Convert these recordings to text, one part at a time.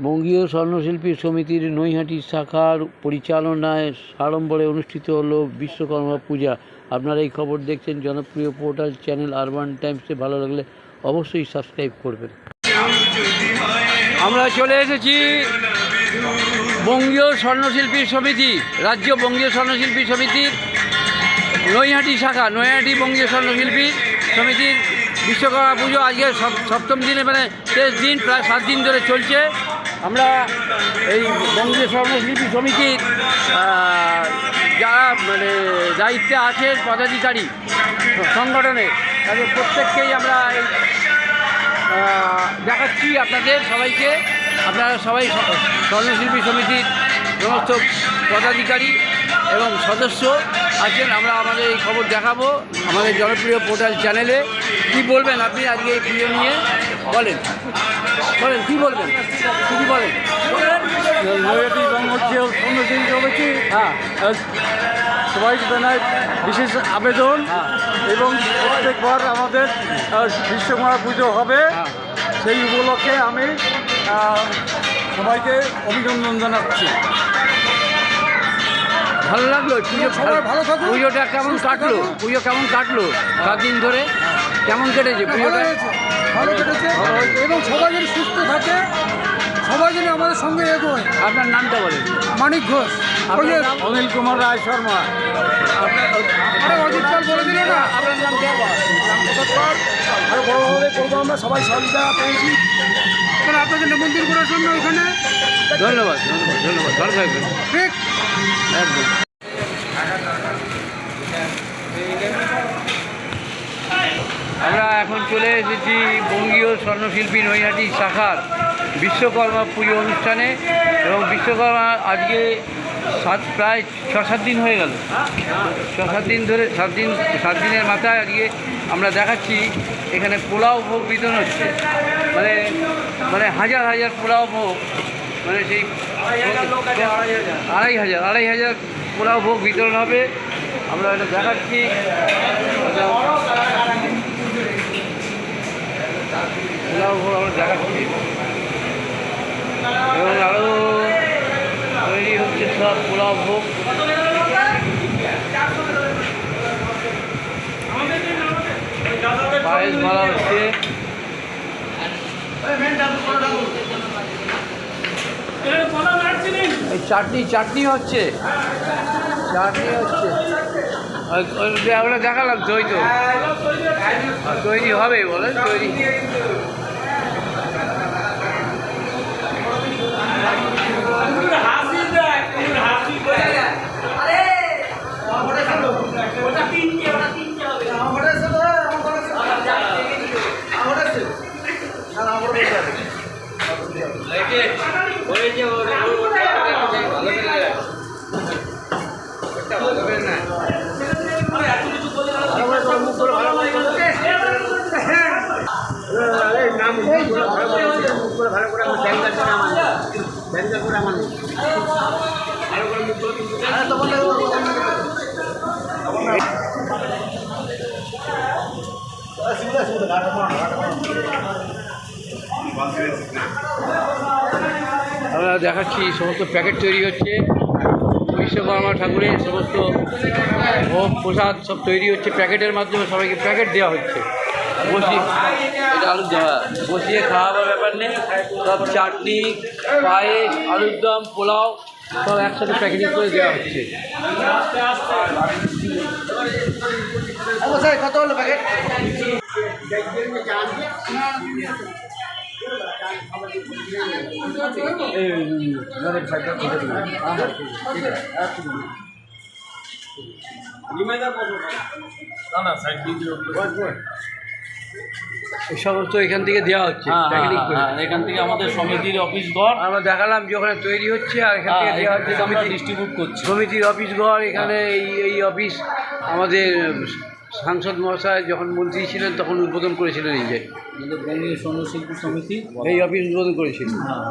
বঙ্গীয় স্বর্ণশিল্পী সমিতির নৈহাটি শাখার পরিচালনায় সাড়ম্বরে অনুষ্ঠিত হলো বিশ্বকর্মা পূজা। আপনারা এই খবর দেখছেন জনপ্রিয় পোর্টাল চ্যানেল আরবান টাইমসে। ভালো লাগলে অবশ্যই সাবস্ক্রাইব করবেন। আমরা চলে এসেছি বঙ্গীয় স্বর্ণশিল্পী সমিতি, রাজ্য বঙ্গীয় স্বর্ণশিল্পী সমিতির নৈহাটি শাখা, নৈহাটি বঙ্গীয় স্বর্ণশিল্পী সমিতির বিশ্বকর্মা পুজো। আজকে সপ্তম দিনে মানে শেষ দিন, প্রায় সাত দিন ধরে চলছে। আমরা এই বঙ্গীয় স্বর্ণশিল্পী সমিতির যারা মানে দায়িত্বে আছে পদাধিকারী সংগঠনে, তাদের প্রত্যেককেই আমরা এই দেখাচ্ছি আপনাদের সবাইকে। আপনারা সবাই স্বর্ণশিল্পী সমিতির সমস্ত পদাধিকারী এবং সদস্য আছেন, আমরা আমাদের এই খবর দেখাবো আমাদের জনপ্রিয় পোর্টাল চ্যানেলে। কি বলবেন আপনি আজকে এই নিয়ে? বলেন। বলেন কি বলবেন? কি বলেন? হ্যাঁ। জানাই বিশেষ আবেদন হ্যাঁ। এবং প্রত্যেকবার আমাদের বিশ্বকর্মা পুজো হবে। হ্যাঁ। সেই উপলক্ষে আমি সবাইকে অভিনন্দন জানাচ্ছি। ভালো লাগল? পুজো। পুজোটা কেমন কাটলো। পুজো কেমন কাটলো? সাত দিন ধরে? কেমন কেটেছে পুজোটা? ভালো কেটেছে। এবং সবাই যেন সুস্থ থাকে সবাই যেন আমাদের সঙ্গে এগোয়। আপনার নামটা বলেন। মানিক ঘোষ। অনিল কুমার রায় শর্মা। অজিত পাল বলে দিল না? আপনার নাম বড়ভাবে করব আমরা সবাই সহযোগিতা পেয়েছি। এখানে আপনাদের নিমন্ত্রণ করার জন্য ধন্যবাদ ধন্যবাদ ধন্যবাদ। ভালো থাকবেন। ঠিক। একদম আমরা এখন চলে এসেছি বঙ্গীয় স্বর্ণশিল্পী নৈহাটি শাখার বিশ্বকর্মা পুজো অনুষ্ঠানে এবং বিশ্বকর্মা আজকে সাত, প্রায় ছ সাত দিন হয়ে গেল। ছ সাত দিন ধরে, সাত দিন, সাত দিনের মাথায় আজকে আমরা দেখাচ্ছি, এখানে পোলাও ভোগ বিতরণ হচ্ছে। মানে মানে হাজার হাজার পোলাও ভোগ। মানে সেই আড়াই হাজার আড়াই হাজার পোলাও ভোগ বিতরণ হবে। আমরা এটা দেখাচ্ছি পোলাও ভোগ আমরা দেখাচ্ছি এবং আরও তৈরি হচ্ছে সব ভোগ পায়েস মালা হচ্ছে। এই চাটনি চাটনি হচ্ছে। চাটনি হচ্ছে। ওই- আমরা দেখালাম, দই তো। তৈরি হবে বলে তৈরি আমরা দেখাচ্ছি সমস্ত প্যাকেট তৈরি হচ্ছে। বিশ্বকর্মা ঠাকুরের সমস্ত ভোগ প্রসাদ সব তৈরি হচ্ছে। প্যাকেটের মাধ্যমে সবাইকে প্যাকেট দেওয়া হচ্ছে। বসিয়ে এটা আলুর দেওয়া বসিয়ে খাওয়াবার ব্যাপার নেই। সব চাটনি পায়েস আলুর দম পোলাও সব একসাথে প্যাকেটিং করে দেওয়া হচ্ছে। কত হলো প্যাকেট এই সমস্ত এখান থেকে দেওয়া হচ্ছে। হ্যাঁ, করে। হ্যাঁ, এখান থেকে আমাদের সমিতির অফিস ঘর। আমরা দেখালাম যে ওখানে তৈরি হচ্ছে আর এখান থেকে দেওয়া হচ্ছে সমিতি ডিস্ট্রিবিউট করছি। সমিতির অফিস ঘর এখানে এই এই অফিস আমাদের সাংসদ মহাশয় যখন মন্ত্রী ছিলেন তখন উদ্বোধন করেছিলেন এই যে। আমাদের বঙ্গীয় স্বর্ণশিল্পী সমিতি এই অফিস উদ্বোধন করেছিলেন হ্যাঁ তো।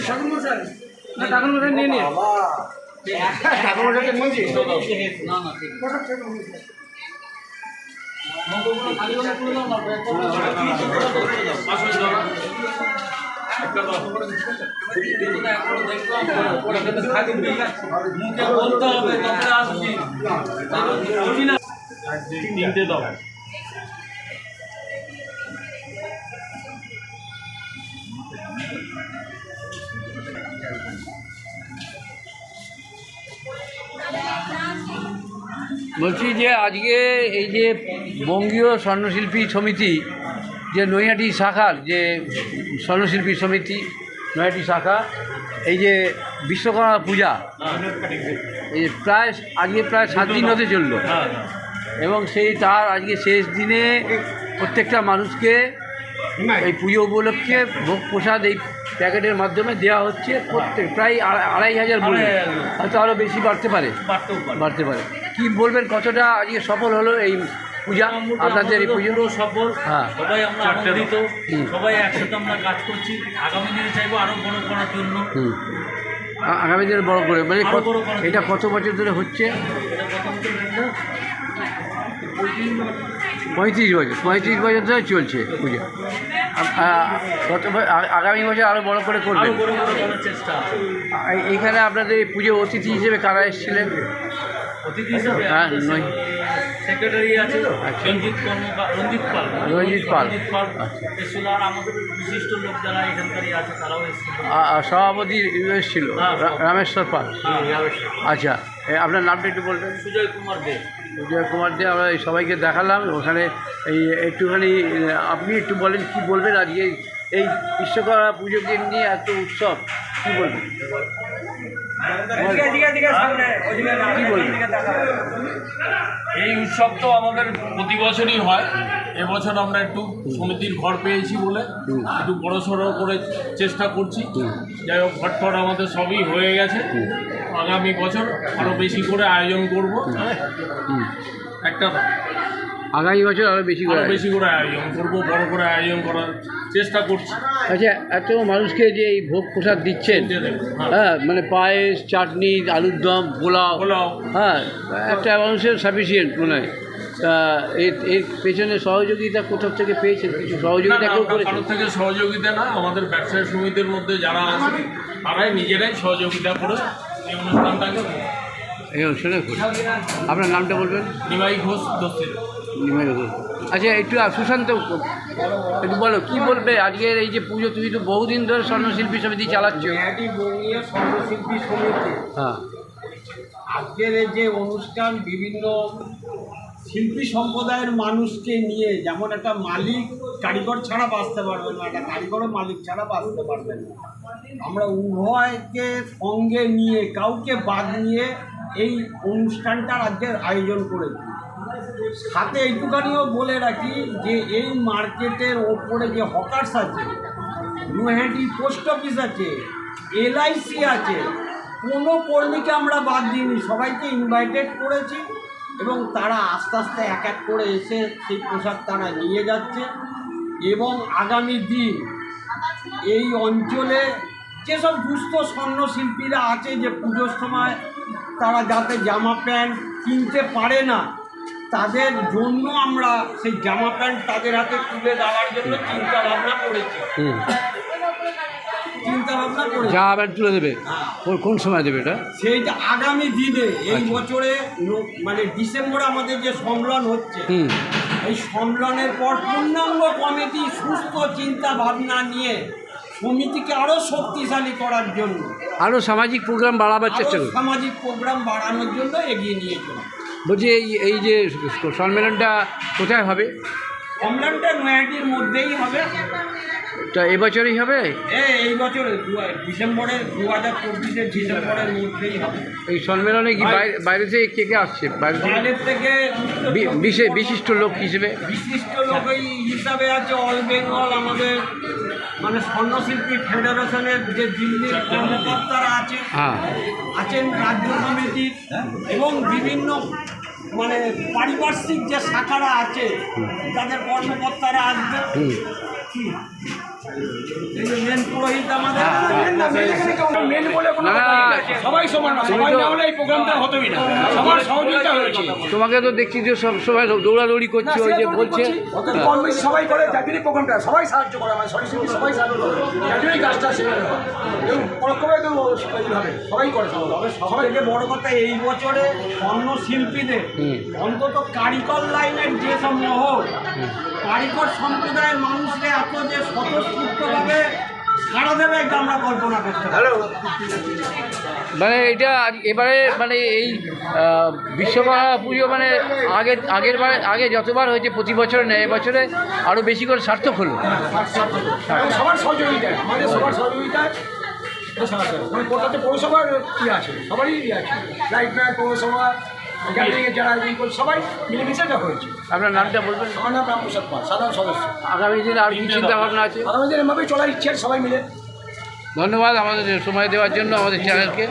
ঠাকুর মশাই মশাই নিয়ে নিয়ে। ঠাকুর নিয়েছি না না বলতে হবে তিনটে দাও বলছি যে আজকে এই যে বঙ্গীয় স্বর্ণশিল্পী সমিতি যে নৈহাটি শাখার যে স্বর্ণশিল্পী সমিতি নৈহাটি শাখা এই যে বিশ্বকর্মা পূজা এই প্রায় আজকে প্রায় সাত দিন হতে চলল। এবং সেই তার আজকে শেষ দিনে প্রত্যেকটা মানুষকে এই পুজো উপলক্ষে ভোগ প্রসাদ এই প্যাকেটের মাধ্যমে দেওয়া হচ্ছে প্রত্যেক প্রায় আড়াই- হাজার বলে। হয়তো আরও বেশি বাড়তে পারে। বাড়তে পারে। কি বলবেন কতটা আজকে সফল হলো এই পূজা আপনাদের এই পুজো? সফল হ্যাঁ। সবাই আমরা আনন্দিত সবাই একসাথে আমরা কাজ করছি। আগামী দিনে চাইব আরও বড় করার জন্য। হুম। আগামী দিনে বড় করে। মানে কত- এটা কত বছর ধরে হচ্ছে? পঁয়ত্রিশ বছর। পঁয়ত্রিশ বছর ধরে চলছে পূজা। গত আগামী বছর আরও বড় করে করবেন। এইখানে আপনাদের এই পুজো অতিথি হিসেবে কারা এসেছিলেন? অতিথি হিসেবে হ্যাঁ, নয়। সেক্রেটারি আছে। রঞ্জিত কর্মকার রঞ্জিত পাল। রঞ্জিত পাল। রঞ্জিত পাল। আচ্ছা। আমাদের বিশিষ্ট লোক যারা এখানকারই আছে তারাও এসেছিল। সভাপতি এসেছিল হ্যাঁ, রামেশ্বর পাল। হ্যাঁ, আচ্ছা আপনার নামটা একটু বলবেন? সুজয় কুমার দে। বিজয় কুমার দে আমরা এই সবাইকে দেখালাম ওখানে এই একটুখানি আপনি একটু বলেন কি বলবেন আজকে এই- বিশ্বকর্মা পুজোকে নিয়ে এত উৎসব কি বলবেন? এই উৎসব তো আমাদের প্রতি বছরই হয়। এবছর আমরা একটু সমিতির ঘর পেয়েছি বলে একটু বড় সড়ো করে চেষ্টা করছি। যাই হোক ঘর টর আমাদের সবই হয়ে গেছে। আগামী বছর আরও বেশি করে আয়োজন করব। একটা আগামী বছর আরও বেশি করে আরও বেশি করে আয়োজন করব বড় করে আয়োজন করার চেষ্টা করছি। আচ্ছা এত মানুষকে যে এই ভোগ প্রসাদ দিচ্ছেন হ্যাঁ। হ্যাঁ মানে পায়েস চাটনি আলুর দম পোলাও। পোলাও। হ্যাঁ একটা মানুষের সাফিসিয়েন্ট মনে হয়। তা এর পেছনে সহযোগিতা কোথাও থেকে পেয়েছেন? কিছু সহযোগিতা কেউ করেছে থেকে সহযোগিতা না আমাদের ব্যবসায়ী সমিতির মধ্যে যারা আছে তারাই নিজেরাই সহযোগিতা করে এই অনুষ্ঠানটাকে এই অনুষ্ঠানে আপনার নামটা বলবেন? নিমাই ঘোষ ঘোষ। আচ্ছা একটু সুশান্ত একটু বলো কি বলবে আজকের এই যে পুজো? তুমি তো বহুদিন ধরে স্বর্ণশিল্পী সমিতি চালাচ্ছ। স্বর্ণশিল্পী সমিতি। হ্যাঁ। আজকের এই যে অনুষ্ঠান বিভিন্ন শিল্পী সম্প্রদায়ের মানুষকে নিয়ে যেমন একটা মালিক কারিগর ছাড়া বাঁচতে পারবে না একটা কারিগরও মালিক ছাড়া বাঁচতে পারবে না। আমরা উভয়কে সঙ্গে নিয়ে কাউকে বাদ নিয়ে এই অনুষ্ঠানটার আজকের আয়োজন করেছি। সাথে এইটুখানিও বলে রাখি যে এই মার্কেটের ওপরে যে হকার্স আছে, নৈহাটি পোস্ট অফিস আছে, এলআইসি আছে, কোনো কর্মীকে আমরা বাদ দিইনি, সবাইকে ইনভাইটেড করেছি এবং তারা আস্তে আস্তে এক এক করে এসে সেই পোশাক তারা নিয়ে যাচ্ছে এবং আগামী দিন এই অঞ্চলে যেসব দুস্থ স্বর্ণশিল্পীরা আছে যে পুজোর সময় তারা যাতে জামা প্যান্ট কিনতে পারে না তাদের জন্য আমরা সেই জামা প্যান্ট তাদের হাতে তুলে দেওয়ার জন্য চিন্তা ভাবনা করেছি। হুম। চিন্তা ভাবনা আবার তুলে দেবে? কোন- কোন সময় দেবে এটা? সেইটা আগামী দিনে এই বছরে মানে ডিসেম্বরে আমাদের যে সম্মেলন হচ্ছে হুম। এই সম্মেলনের পর পূর্ণাঙ্গ কমিটি সুস্থ চিন্তা ভাবনা নিয়ে সমিতিকে আরও শক্তিশালী করার জন্য আরও সামাজিক প্রোগ্রাম বাড়াবার চেষ্টা সামাজিক প্রোগ্রাম বাড়ানোর জন্য এগিয়ে নিয়ে চলে বলছি এই এই যে সম্মেলনটা কোথায় হবে? সম্মেলনটা নয়াটির মধ্যেই হবে। তা এবছরই হবে? এ এই বছর ডিসেম্বরে দু হাজার চব্বিশের ডিসেম্বরের মধ্যেই হবে। এই সম্মেলনে কি বাইরে বাইরে থেকে কে কে আসছে? বাইরে থেকে বিশে- বিশিষ্ট লোক হিসেবে? বিশিষ্ট লোক হিসাবে আছে অল বেঙ্গল আমাদের মানে স্বর্ণশিল্পী ফেডারেশনের যে দিল্লির কর্মকর্তারা আছে হ্যাঁ। আছেন রাজ্য কমিটির এবং বিভিন্ন মানে পারিপার্শ্বিক যে শাখারা আছে তাদের কর্মকর্তারা আসবে হুম মেন পুরোহিত আমাদের মেন বলে কোনো না, কথা না, নেই। সবাই সমান না সবাই না হলে এই প্রোগ্রামটা হতোই না। সবার সহযোগিতা হয়েছে তোমাকে তো দেখছি যে সব সময় দৌড়াদৌড়ি করছে ওই যে বলছে। বেশি সবাই করে প্রোগ্রামটা সবাই সাহায্য করে আমার সরস্বতী সবাই সাহায্য করে। কাজটা হয় সবাই করে সবাই থেকে বড় কথা এই বছরে অন্য শিল্পীদের অন্তত কারিগর লাইনের যে সব মহল কারিগর সম্প্রদায়ের মানুষকে এত যে স্বতঃস্ফূর্তভাবে সাড়া দেবে এটা আমরা কল্পনা করতে মানে এটা এবারে মানে এই বিশ্বকর্মা পুজো মানে আগে আগের বার আগে যতবার হয়েছে প্রতি বছর নেয় এবছরে আরও বেশি করে সার্থক হলো। সবার সহযোগিতায় আমাদের সবার সহযোগিতায়। মানে কলকাতা পৌরসভার ইয়ে আছে সবারই ইয়ে আছে। লাইট ম্যান পৌরসভা গ্যালারির যারা ইয়ে করছে, সবাই মিলেমিশে হয়েছে। আপনার নামটা বলবেন? আমার নাম রামপ্রসাদ পাল সাধারণ সদস্য। আগামী দিনে আর কি চিন্তা ভাবনা আছে? আগামী দিনে এভাবেই চলার ইচ্ছে আছে সবাই মিলে। ধন্যবাদ আমাদের সময় দেওয়ার জন্য আমাদের চ্যানেলকে।